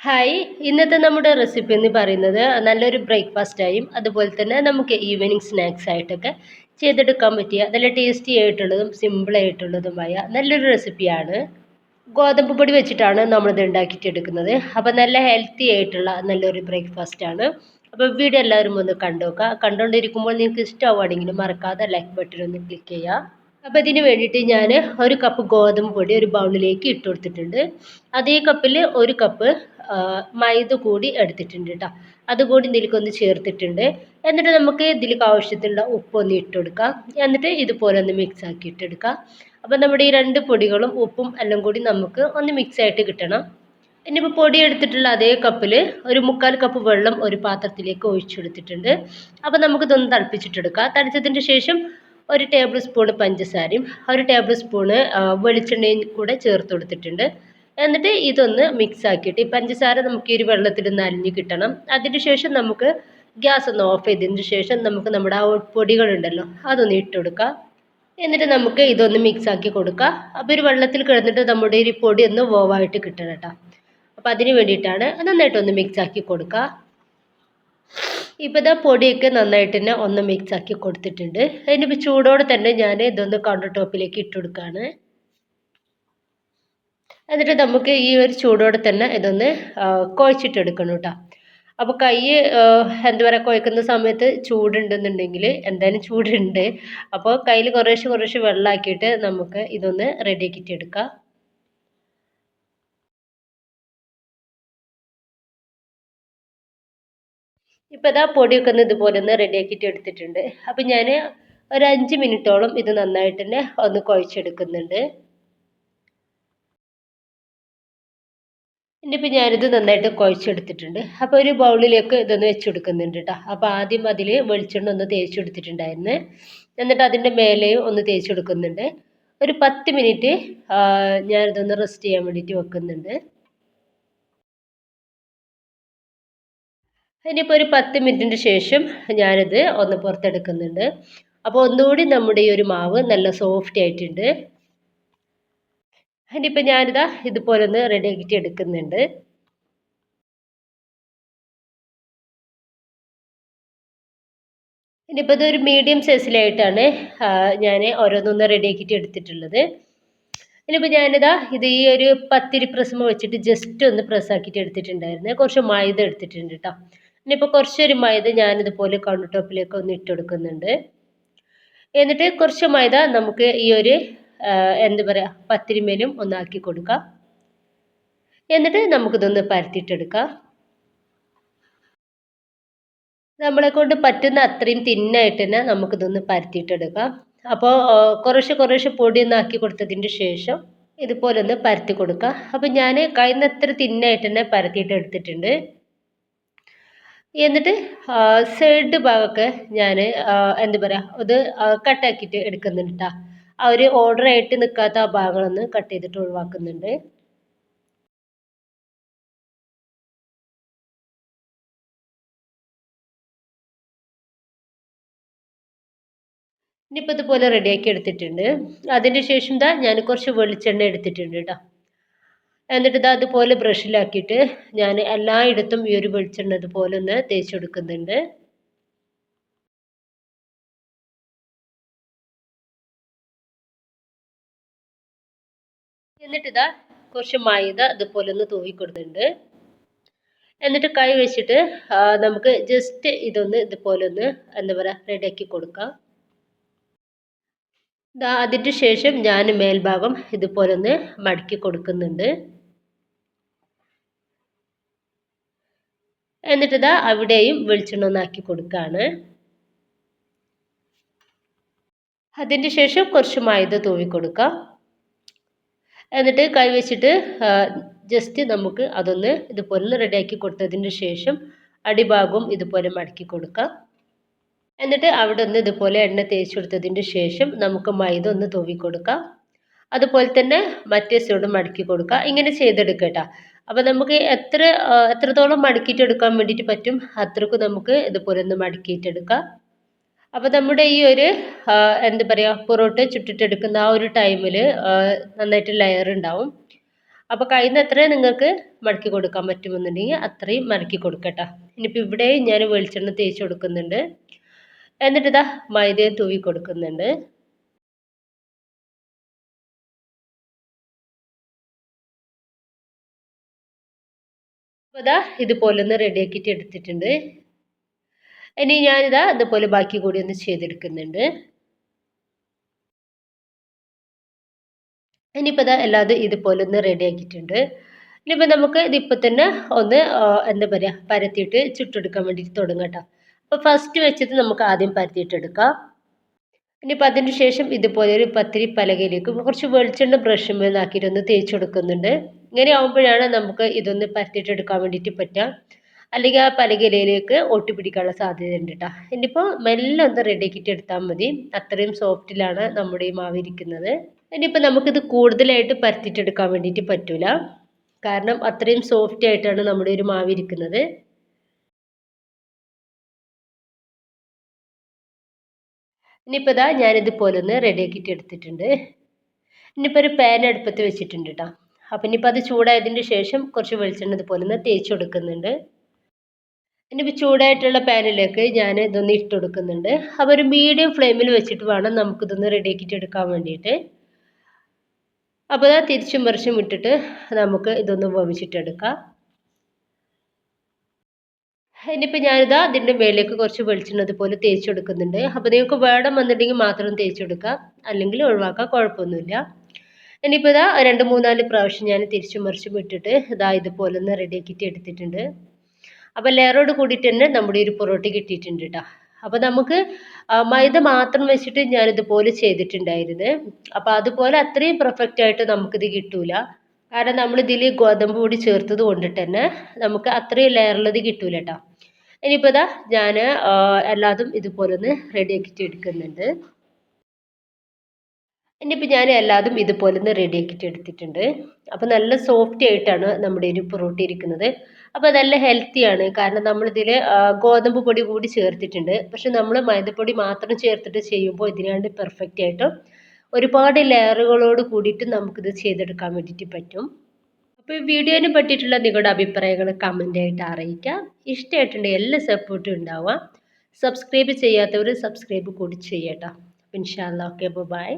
Hi ഇന്നത്തെ നമ്മുടെ recipe എന്ന് പറയുന്നത് നല്ലൊരു ബ്രേക്ക്ഫാസ്റ്റ് ബ്രേക്ക്ഫാസ്റ്റായും അതുപോലെ തന്നെ നമുക്ക് ഈവനിങ് സ്നാക്സ് ആയിട്ടൊക്കെ ചെയ്തെടുക്കാൻ പറ്റിയ നല്ല ടേസ്റ്റി ആയിട്ടുള്ളതും സിമ്പിളായിട്ടുള്ളതുമായ നല്ലൊരു റെസിപ്പിയാണ് ഗോതമ്പ് പൊടി വെച്ചിട്ടാണ് നമ്മളിത് ഉണ്ടാക്കിയിട്ടെടുക്കുന്നത്. അപ്പോൾ നല്ല ഹെൽത്തി ആയിട്ടുള്ള നല്ലൊരു ബ്രേക്ക്ഫാസ്റ്റ് ആണ്. അപ്പോൾ വീഡിയോ എല്ലാവരും ഒന്ന് കണ്ടുനോക്കുക കണ്ടുകൊണ്ടിരിക്കുമ്പോൾ നിങ്ങൾക്ക് ഇഷ്ടമാവുകയാണെങ്കിൽ മറക്കാതെ ലൈക്ക് ബട്ടൺ ഒന്ന് ക്ലിക്ക് ചെയ്യുക അപ്പോൾ ഇതിന് വേണ്ടിയിട്ട് ഞാൻ ഒരു കപ്പ് ഗോതമ്പ് പൊടി ഒരു ബൗളിലേക്ക് ഇട്ട് കൊടുത്തിട്ടുണ്ട്. അതേ കപ്പിൽ ഒരു കപ്പ് മൈദ കൂടി എടുത്തിട്ടുണ്ട് കേട്ടോ അതുകൂടി ഇതിലേക്കൊന്ന് ചേർത്തിട്ടുണ്ട്. എന്നിട്ട് നമുക്ക് ഇതിലേക്ക് ആവശ്യത്തിനുള്ള ഉപ്പൊന്ന് ഇട്ട് കൊടുക്കാം. എന്നിട്ട് ഇതുപോലെ ഒന്ന് മിക്സ് ആക്കി ഇട്ടെടുക്കാം അപ്പോൾ നമ്മുടെ ഈ രണ്ട് പൊടികളും ഉപ്പും എല്ലാം കൂടി നമുക്ക് ഒന്ന് മിക്സ് ആയിട്ട് കിട്ടണം. ഇനിയിപ്പോൾ പൊടി എടുത്തിട്ടുള്ള അതേ കപ്പിൽ ഒരു മുക്കാൽ കപ്പ് വെള്ളം ഒരു പാത്രത്തിലേക്ക് ഒഴിച്ചെടുത്തിട്ടുണ്ട് അപ്പോൾ നമുക്കിതൊന്ന് തിളപ്പിച്ചിട്ടെടുക്കാം തളിച്ചതിന് ശേഷം ഒരു ടേബിൾ സ്പൂൺ പഞ്ചസാരയും ഒരു ടേബിൾ സ്പൂണ് വെളിച്ചെണ്ണയും കൂടെ ചേർത്ത് കൊടുത്തിട്ടുണ്ട്. എന്നിട്ട് ഇതൊന്ന് മിക്സ് ആക്കിയിട്ട് ഈ പഞ്ചസാര നമുക്ക് ഈ ഒരു വെള്ളത്തിൽ അലിഞ്ഞ് കിട്ടണം. അതിന് ശേഷം നമുക്ക് ഗ്യാസ് ഒന്ന് ഓഫ് ചെയ്തതിന് ശേഷം നമുക്ക് നമ്മുടെ ആ പൊടികളുണ്ടല്ലോ അതൊന്ന് ഇട്ട് കൊടുക്കാം. എന്നിട്ട് നമുക്ക് ഇതൊന്ന് മിക്സ് ആക്കി കൊടുക്കാം. അപ്പോൾ ഒരു വെള്ളത്തിൽ കിടന്നിട്ട് നമ്മുടെ ഈ പൊടി ഒന്ന് വോവായിട്ട് കിട്ടണം കേട്ടോ. അപ്പോൾ അതിന് വേണ്ടിയിട്ടാണ് നന്നായിട്ടൊന്ന് മിക്സ് ആക്കി കൊടുക്കുക ഇപ്പോൾ ഇതാ പൊടിയൊക്കെ നന്നായിട്ട് തന്നെ ഒന്ന് മിക്സ് ആക്കി കൊടുത്തിട്ടുണ്ട്. അതിനിപ്പോൾ ചൂടോടെ തന്നെ ഞാൻ ഇതൊന്ന് കൗണ്ടർ ടോപ്പിലേക്ക് ഇട്ട് കൊടുക്കുകയാണ് എന്നിട്ട് നമുക്ക് ഈ ഒരു ചൂടോടെ തന്നെ ഇതൊന്ന് കുഴച്ചിട്ടെടുക്കണം കേട്ടോ. അപ്പോൾ കൈ എന്താ പറയുക കുഴക്കുന്ന സമയത്ത് ചൂടുണ്ടെന്നുണ്ടെങ്കിൽ എന്തായാലും ചൂടുണ്ട്. അപ്പോൾ കയ്യിൽ കുറേശ്ശെ കുറേശ്ശെ വെള്ളമാക്കിയിട്ട് നമുക്ക് ഇതൊന്ന് റെഡിയാക്കിയിട്ട് എടുക്കാം. ഇപ്പോൾ ഇതാ പൊടിയൊക്കെ ഒന്ന് ഇതുപോലെ ഒന്ന് റെഡിയാക്കിയിട്ട് എടുത്തിട്ടുണ്ട്. അപ്പം ഞാൻ ഒരു അഞ്ച് മിനിറ്റോളം ഇത് നന്നായിട്ട് തന്നെ ഒന്ന് കുഴച്ചെടുക്കുന്നുണ്ട്. ഇനിയിപ്പോൾ ഞാനിത് നന്നായിട്ട് കുഴച്ചെടുത്തിട്ടുണ്ട്. അപ്പോൾ ഒരു ബൗളിലേക്ക് ഇതൊന്ന് വെച്ച് കൊടുക്കുന്നുണ്ട് കേട്ടോ അപ്പോൾ ആദ്യം അതിൽ വെളിച്ചെണ്ണ ഒന്ന് തേച്ച് കൊടുത്തിട്ടുണ്ടായിരുന്നു എന്നിട്ട് അതിന്റെ മേലെയും ഒന്ന് തേച്ച് കൊടുക്കുന്നുണ്ട് ഒരു പത്ത് മിനിറ്റ് ഞാനിതൊന്ന് റെസ്റ്റ് ചെയ്യാൻ വേണ്ടിയിട്ട് വെക്കുന്നുണ്ട്. ഇനിയിപ്പോൾ ഒരു പത്ത് മിനിറ്റിന് ശേഷം ഞാനിത് ഒന്ന് പുറത്തെടുക്കുന്നുണ്ട്. അപ്പോൾ ഒന്നുകൂടി നമ്മുടെ ഈ ഒരു മാവ് നല്ല സോഫ്റ്റ് ആയിട്ടുണ്ട്. ഇനിയിപ്പോൾ ഞാനിതാ ഇതുപോലെ ഒന്ന് റെഡി റെഡിയാക്കിയിട്ട് എടുക്കുന്നുണ്ട്. ഇനിയിപ്പോൾ ഇതൊരു മീഡിയം സൈസിലായിട്ടാണ് ഞാൻ ഓരോന്നൊന്ന് റെഡിയാക്കിയിട്ട് എടുത്തിട്ടുള്ളത്. ഇനിയിപ്പോൾ ഞാനിതാ ഇത് ഈ ഒരു പത്തിരി പ്രസ്മ വെച്ചിട്ട് ജസ്റ്റ് ഒന്ന് പ്രസ്സാക്കിയിട്ട് എടുത്തിട്ടുണ്ടായിരുന്നു. കുറച്ച് മൈദ എടുത്തിട്ടുണ്ട് കേട്ടോ ഇനിയിപ്പോൾ കുറച്ചൊരു മൈദ ഞാനിതുപോലെ കൗണ്ടർ ടോപ്പിലേക്ക് ഒന്ന് ഇട്ട് കൊടുക്കുന്നുണ്ട് എന്നിട്ട് കുറച്ച് മൈദ നമുക്ക് ഈ ഒരു എന്താ പറയുക പത്തിരിമേലും ഒന്നാക്കി കൊടുക്കാം. എന്നിട്ട് നമുക്കിതൊന്ന് പരത്തിയിട്ടെടുക്കാം. നമ്മളെ കൊണ്ട് പറ്റുന്ന അത്രയും തിന്നായിട്ട് തന്നെ നമുക്കിതൊന്ന് പരത്തിയിട്ടെടുക്കാം. അപ്പോൾ കുറേശ്ശെ കുറേശ്ശെ പൊടി ഒന്ന് ആക്കി കൊടുത്തതിന് ശേഷം ഇതുപോലെ ഒന്ന് പരത്തി കൊടുക്കുക അപ്പോൾ ഞാൻ കഴിയുന്നത്ര തിന്നായിട്ട് തന്നെ പരത്തിയിട്ട് എടുത്തിട്ടുണ്ട് എന്നിട്ട് സൈഡ് ഭാഗമൊക്കെ ഞാൻ എന്താ പറയുക അത് കട്ടാക്കിയിട്ട് എടുക്കുന്നുണ്ട് കേട്ടോ ആ ഒരു ഓർഡർ ആയിട്ട് നിൽക്കാത്ത ആ ഭാഗങ്ങളൊന്ന് കട്ട് ചെയ്തിട്ട് ഒഴിവാക്കുന്നുണ്ട്. ഇനിയിപ്പോൾ ഇതുപോലെ റെഡിയാക്കി എടുത്തിട്ടുണ്ട്. അതിന് ശേഷം ഇതാ ഞാൻ കുറച്ച് വെളിച്ചെണ്ണ എടുത്തിട്ടുണ്ട് കേട്ടോ എന്നിട്ട് ഇതാ അതുപോലെ ബ്രഷിലാക്കിയിട്ട് ഞാൻ എല്ലായിടത്തും ഈ ഒരു വെളിച്ചെണ്ണ ഇതുപോലെ ഒന്ന് തേച്ച് കൊടുക്കുന്നുണ്ട് എന്നിട്ട് ഇതാ കുറച്ച് മൈദ ഇതുപോലെ ഒന്ന് തൂവി കൊടുക്കുന്നുണ്ട്. എന്നിട്ട് കൈ വെച്ചിട്ട് നമുക്ക് ജസ്റ്റ് ഇതൊന്ന് ഇതുപോലെ ഒന്ന് എന്താ പറയുക റെഡിയാക്കി കൊടുക്കാം. അതിന് ശേഷം ഞാൻ മേൽഭാഗം ഇതുപോലെ ഒന്ന് മടക്കി കൊടുക്കുന്നുണ്ട്. എന്നിട്ട് ഇതാ അവിടെയും വെളിച്ചെണ്ണ ഒന്നാക്കി കൊടുക്കുകയാണ് അതിന്റെ ശേഷം കുറച്ച് മൈദ തൂവി കൊടുക്കാം. എന്നിട്ട് കൈ വെച്ചിട്ട് ജസ്റ്റ് നമുക്ക് അതൊന്ന് ഇതുപോലെ റെഡിയാക്കി കൊടുത്തതിന് ശേഷം അടിഭാഗവും ഇതുപോലെ മടക്കി കൊടുക്കാം. എന്നിട്ട് അവിടെ ഒന്ന് ഇതുപോലെ എണ്ണ തേച്ച് കൊടുത്തതിന് ശേഷം നമുക്ക് മൈദ ഒന്ന് തൂവി കൊടുക്കാം. അതുപോലെ തന്നെ മറ്റേ സൈഡും മടക്കി കൊടുക്കുക ഇങ്ങനെ ചെയ്തെടുക്കുക അപ്പോൾ നമുക്ക് എത്ര എത്രത്തോളം മടക്കിയിട്ട് എടുക്കാൻ വേണ്ടിയിട്ട് പറ്റും അത്രക്കും നമുക്ക് ഇതുപോലെ ഒന്ന് മടക്കിയിട്ടെടുക്കാം. അപ്പോൾ നമ്മുടെ ഈ ഒരു എന്താ പറയുക പൊറോട്ട ചുട്ടിട്ടെടുക്കുന്ന ആ ഒരു ടൈമിൽ നന്നായിട്ട് ലെയർ ഉണ്ടാവും. അപ്പോൾ കഴിയുന്നത്ര നിങ്ങൾക്ക് മടക്കി കൊടുക്കാൻ പറ്റുമെന്നുണ്ടെങ്കിൽ അത്രയും മടക്കി കൊടുക്കട്ടെ. ഇനിയിപ്പോൾ ഇവിടെ ഞാൻ വെളിച്ചെണ്ണ തേച്ച് കൊടുക്കുന്നുണ്ട്. എന്നിട്ട് ഇതാ മൈദയും തൂവി കൊടുക്കുന്നുണ്ട്. ഇതാ ഇതുപോലെ ഒന്ന് റെഡിയാക്കിയിട്ട് എടുത്തിട്ടുണ്ട്. ഇനി ഞാനിതാ ഇതുപോലെ ബാക്കി കൂടി ഒന്ന് ചെയ്തെടുക്കുന്നുണ്ട്. ഇനിയിപ്പോൾ ഇതാ എല്ലാതും ഇതുപോലെ ഒന്ന് റെഡിയാക്കിയിട്ടുണ്ട് ഇനിയിപ്പോൾ നമുക്ക് ഇതിപ്പോൾ തന്നെ ഒന്ന് എന്താ പറയുക പരത്തിയിട്ട് ചുട്ടെടുക്കാൻ വേണ്ടിയിട്ട് തുടങ്ങാം കേട്ടോ. അപ്പോൾ ഫസ്റ്റ് വെച്ചിട്ട് നമുക്ക് ആദ്യം പരത്തിയിട്ടെടുക്കാം ഇനിയിപ്പോൾ അതിന് ശേഷം ഇതുപോലെ ഒരു പത്തിരി പലകയിലേക്ക് കുറച്ച് വെളിച്ചെണ്ണ ബ്രഷ് മേൽ ഒന്ന് തേച്ച് കൊടുക്കുന്നുണ്ട്. ഇങ്ങനെ ആവുമ്പോഴാണ് നമുക്ക് ഇതൊന്ന് പരത്തിയിട്ടെടുക്കാൻ വേണ്ടിയിട്ട് പറ്റുക. അല്ലെങ്കിൽ ആ പലകയിലേക്ക് ഒട്ടിപ്പിടിക്കാനുള്ള സാധ്യത ഉണ്ട് കേട്ടോ ഇനിയിപ്പോൾ മെല്ലെ ഒന്ന് റെഡിയാക്കിയിട്ട് എടുത്താൽ മതി. അത്രയും സോഫ്റ്റിലാണ് നമ്മുടെ ഈ മാവ് ഇരിക്കുന്നത്. ഇനിയിപ്പോൾ നമുക്കിത് കൂടുതലായിട്ട് പരത്തിയിട്ടെടുക്കാൻ വേണ്ടിയിട്ട് പറ്റില്ല കാരണം അത്രയും സോഫ്റ്റ് ആയിട്ടാണ് നമ്മുടെ ഒരു മാവ് ഇരിക്കുന്നത്. ഇനിയിപ്പോൾ ഇതാ ഞാനിതുപോലെ ഒന്ന് റെഡിയാക്കിയിട്ട് എടുത്തിട്ടുണ്ട്. ഇനിയിപ്പോൾ ഒരു പാൻ അടുപ്പത്ത് വെച്ചിട്ടുണ്ട് കേട്ടോ അപ്പം ഇനിയിപ്പോൾ അത് ചൂടായതിന് ശേഷം കുറച്ച് വെളിച്ചെണ്ണ ഇതുപോലെ ഒന്ന് തേച്ച് കൊടുക്കുന്നുണ്ട്. ഇനിയിപ്പോൾ ചൂടായിട്ടുള്ള പാനിലേക്ക് ഞാൻ ഇതൊന്ന് ഇട്ട് കൊടുക്കുന്നുണ്ട്. അപ്പോൾ ഒരു മീഡിയം ഫ്ലെയിമിൽ വെച്ചിട്ട് വേണം നമുക്കിതൊന്ന് റെഡിയാക്കിയിട്ട് എടുക്കാൻ വേണ്ടിയിട്ട്. അപ്പോൾ അത് തിരിച്ചും മറിച്ചും ഇട്ടിട്ട് നമുക്ക് ഇതൊന്ന് വേവിച്ചിട്ടെടുക്കാം ഇനിയിപ്പോൾ ഞാനിതാ അതിന്റെ മേലേക്ക് കുറച്ച് വെളിച്ചെണ്ണ അതുപോലെ തേച്ച് കൊടുക്കുന്നുണ്ട്. അപ്പോൾ നിങ്ങൾക്ക് വേണം വന്നിട്ടുണ്ടെങ്കിൽ മാത്രം തേച്ച് കൊടുക്കാം. അല്ലെങ്കിൽ ഒഴിവാക്കാം കുഴപ്പമൊന്നുമില്ല. ഇനിയിപ്പോൾ ഇതാ രണ്ട് മൂന്നാൽ പ്രാവശ്യം ഞാൻ തിരിച്ചും മറിച്ചും ഇട്ടിട്ട് ഇതാ ഇതുപോലെ ഒന്ന് റെഡിയാക്കിയിട്ട് എടുത്തിട്ടുണ്ട്. അപ്പോൾ ലെയറോട് കൂടിയിട്ട് തന്നെ നമ്മുടെ ഒരു പൊറോട്ട കിട്ടിയിട്ടുണ്ട് കേട്ടോ അപ്പോൾ നമുക്ക് മൈദ മാത്രം വെച്ചിട്ട് ഞാൻ ഇതുപോലെ ചെയ്തിട്ടുണ്ടായിരുന്നു. അപ്പോൾ അതുപോലെ അത്രയും പെർഫെക്റ്റ് ആയിട്ട് നമുക്കിത് കിട്ടൂല. കാരണം നമ്മൾ ഇതിൽ ഗോതമ്പ് പൊടി ചേർത്തത് കൊണ്ടിട്ട് തന്നെ നമുക്ക് അത്രയും ലെയറുള്ളത് കിട്ടൂല കേട്ടോ ഇനിയിപ്പോൾ ഇതാ ഞാൻ എല്ലാതും ഇതുപോലെ ഒന്ന് റെഡിയാക്കിയിട്ട് എടുക്കുന്നുണ്ട്. ഇനിയിപ്പോൾ ഞാൻ എല്ലാതും ഇതുപോലെ ഒന്ന് റെഡിയാക്കിയിട്ട് എടുത്തിട്ടുണ്ട്. അപ്പോൾ നല്ല സോഫ്റ്റ് ആയിട്ടാണ് നമ്മുടെ ഒരു പൊറോട്ട ഇരിക്കുന്നത്. അപ്പോൾ നല്ല ഹെൽത്തിയാണ് കാരണം നമ്മളിതിൽ ഗോതമ്പ് പൊടി കൂടി ചേർത്തിട്ടുണ്ട്. പക്ഷെ നമ്മൾ മൈദപ്പൊടി മാത്രം ചേർത്തിട്ട് ചെയ്യുമ്പോൾ ഇതിനാണ്ട് പെർഫെക്റ്റ് ആയിട്ടും ഒരുപാട് ലെയറുകളോട് കൂടിയിട്ട് നമുക്കിത് ചെയ്തെടുക്കാൻ വേണ്ടിയിട്ട് പറ്റും. അപ്പോൾ ഈ വീഡിയോനെ പറ്റിയിട്ടുള്ള നിങ്ങളുടെ അഭിപ്രായങ്ങൾ കമന്റായിട്ട് അറിയിക്കാം ഇഷ്ടമായിട്ടുണ്ടെങ്കിൽ എല്ലാ സപ്പോർട്ടും ഉണ്ടാവുക. സബ്സ്ക്രൈബ് ചെയ്യാത്തവർ സബ്സ്ക്രൈബ് കൂടി ചെയ്യട്ടോ. ഇൻഷാല്ല ഓക്കെ ബൈ